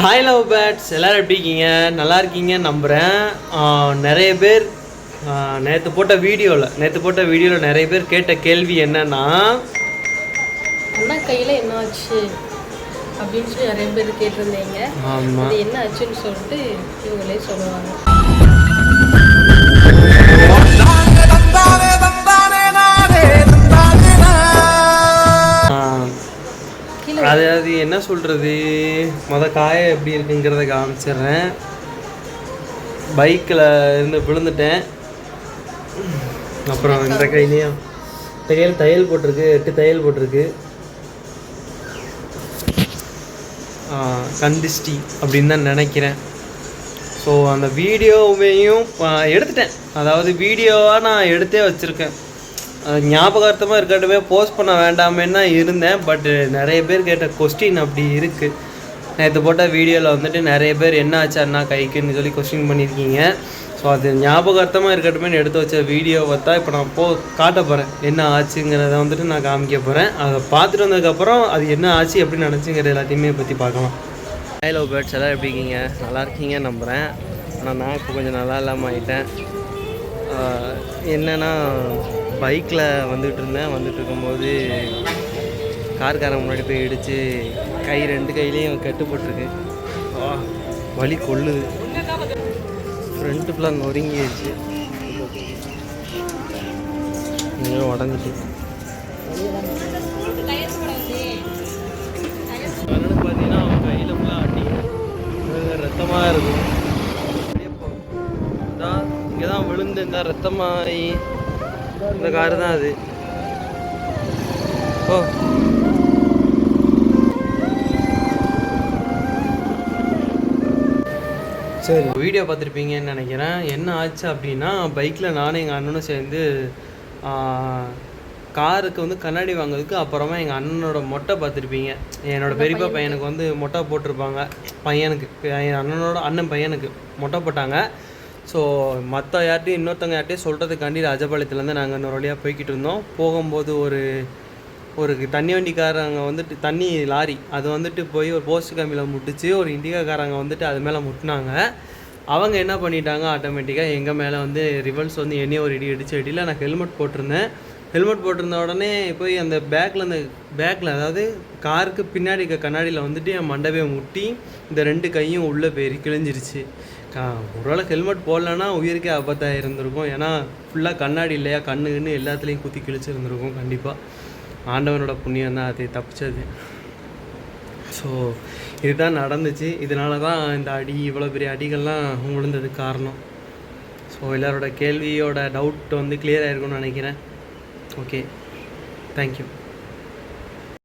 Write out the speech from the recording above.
Hi love birds எல்லோரும் எப்படி இருக்கீங்க? நல்லா இருக்கீங்க நம்புகிறேன் நிறைய பேர் நேற்று போட்ட வீடியோவில் நேற்று போட்ட வீடியோவில் நிறைய பேர் கேட்ட கேள்வி என்னன்னா அண்ணா கையில் என்ன ஆச்சு? அப்படின்னு சொல்லி நிறைய பேர் கேட்டிருந்தீங்க. ஆமாம் என்ன ஆச்சுன்னு சொல்லிட்டு இவங்களே சொல்லுவாங்க. அதாவது என்ன சொல்கிறது மொத காயம் எப்படி இருக்குங்கிறத காமிச்சிட்றேன். பைக்கில் இருந்து விழுந்துட்டேன். அப்புறம் இந்த கையிலையும் தையல் தையல் போட்டிருக்கு எட்டு தையல் போட்டிருக்கு. கந்திஷ்டி அப்படின்னு தான் நினைக்கிறேன். ஸோ அந்த வீடியோவையும் எடுத்துட்டேன். அதாவது வீடியோவாக நான் எடுத்தே வச்சுருக்கேன். ஞாபகார்த்தமாக இருக்கட்டுமே போஸ்ட் பண்ண வேண்டாமேன்னு தான் இருந்தேன். பட் நிறைய பேர் கேட்ட கொஸ்டின் அப்படி இருக்குது நேற்று போட்ட வீடியோவில் வந்துட்டு நிறைய பேர் என்ன ஆச்சு அண்ணா கைக்குன்னு சொல்லி கொஸ்டின் பண்ணியிருக்கீங்க ஸோ அது ஞாபகார்த்தமாக இருக்கட்டுமே எடுத்து வச்ச வீடியோவை தான் இப்போ நான் போ காட்ட போகிறேன் என்ன ஆச்சுங்கிறத வந்துட்டு நான் காமிக்க போகிறேன் அதை பார்த்துட்டு வந்ததுக்கப்புறம் அது என்ன ஆச்சு எப்படி நினச்சிங்கிறது எல்லாத்தையுமே பற்றி பார்க்கலாம். ஹலோ லவ் பேர்ட்ஸ் எல்லாம் எப்படி இருக்கீங்க? நல்லா இருக்கீங்க நம்புகிறேன் ஆனால் நான் இப்போ கொஞ்சம் நல்லா இல்லாமல் ஆகிட்டேன் என்னென்னா பைக்கில் வந்துட்டு இருந்தேன். வந்துட்டு இருக்கும்போது கார்காரன் முன்னாடி போய் இடித்து கை ரெண்டு கையிலையும் கட்டுப்பட்டுருக்கு. வலி கொள்ளுது. ஃப்ரண்ட்டு ஃபுல்லாக நொறுங்கிடுச்சு இன்னும் உடஞ்சிட்டு. பார்த்தீங்கன்னா அவன் கையில் ஃபுல்லாக அடி. ரத்தமாக இருக்கும் இங்கே தான் விழுந்து இந்த ரத்தமாகி இந்த காரு தான் அது. ஓ. சரி. வீடியோ பார்த்துருப்பீங்கன்னு நினைக்கிறேன். என்ன ஆச்சு அப்படின்னா பைக்கில் நானும் எங்கள் அண்ணனும் சேர்ந்து காருக்கு வந்து கண்ணாடி வாங்குறதுக்கு அப்புறமா எங்கள் அண்ணனோட மொட்டை பார்த்துருப்பீங்க. என்னோட பெரியப்பா பையனுக்கு வந்து மொட்டை போட்டிருப்பாங்க. பையனுக்கு என் அண்ணனோட அண்ணன் பையனுக்கு மொட்டை போட்டாங்க. ஸோ மற்ற யார்ட்டையும் இன்னொருத்தவங்க யார்ட்டையும் சொல்கிறதுக்காண்டி ராஜபாளையத்துலேருந்து நாங்கள் இன்னொரு வழியாக போய்கிட்டு இருந்தோம். போகும்போது ஒரு ஒரு தண்ணி வண்டிக்காரங்க வந்துட்டு தண்ணி லாரி அது வந்துட்டு போய் ஒரு போஸ்ட் கம்பியில் முட்டுச்சு. ஒரு இண்டிகாக்காரங்க வந்துட்டு அது மேலே முட்டினாங்க. அவங்க என்ன பண்ணிட்டாங்க ஆட்டோமேட்டிக்காக எங்கள் மேலே வந்து ரிவல்ஸ் வந்து என்னையும் ஒரு இடி அடிச்சு அடியில் நான் ஹெல்மெட் போட்டிருந்தேன். ஹெல்மெட் போட்டிருந்த உடனே போய் அந்த பேக்கில் அந்த பேக்கில் அதாவது காருக்கு பின்னாடி இருக்க கண்ணாடியில் வந்துட்டு என் மண்டபம் முட்டி இந்த ரெண்டு கையும் உள்ளே போய் கிழிஞ்சிருச்சு. ஒருவேளை ஹெல்மெட் போடலன்னா உயிருக்கே ஆபத்தாக இருந்திருக்கும். ஏன்னா ஃபுல்லாக கண்ணாடி இல்லையா? கண்ணு கண்ணு எல்லாத்துலேயும் குத்தி கிழிச்சிருந்துருக்கும் கண்டிப்பாக ஆண்டவனோட புண்ணியம் தான் அது தப்பிச்சது. ஸோ இதுதான் நடந்துச்சு. இதனால தான் இந்த அடி இவ்வளோ பெரிய அடிகள்லாம் விழுந்ததுக்கு காரணம். ஸோ எல்லாரோட கேள்வியோட டவுட் வந்து கிளியர் ஆகிருக்கும்னு நினைக்கிறேன். Okay thank you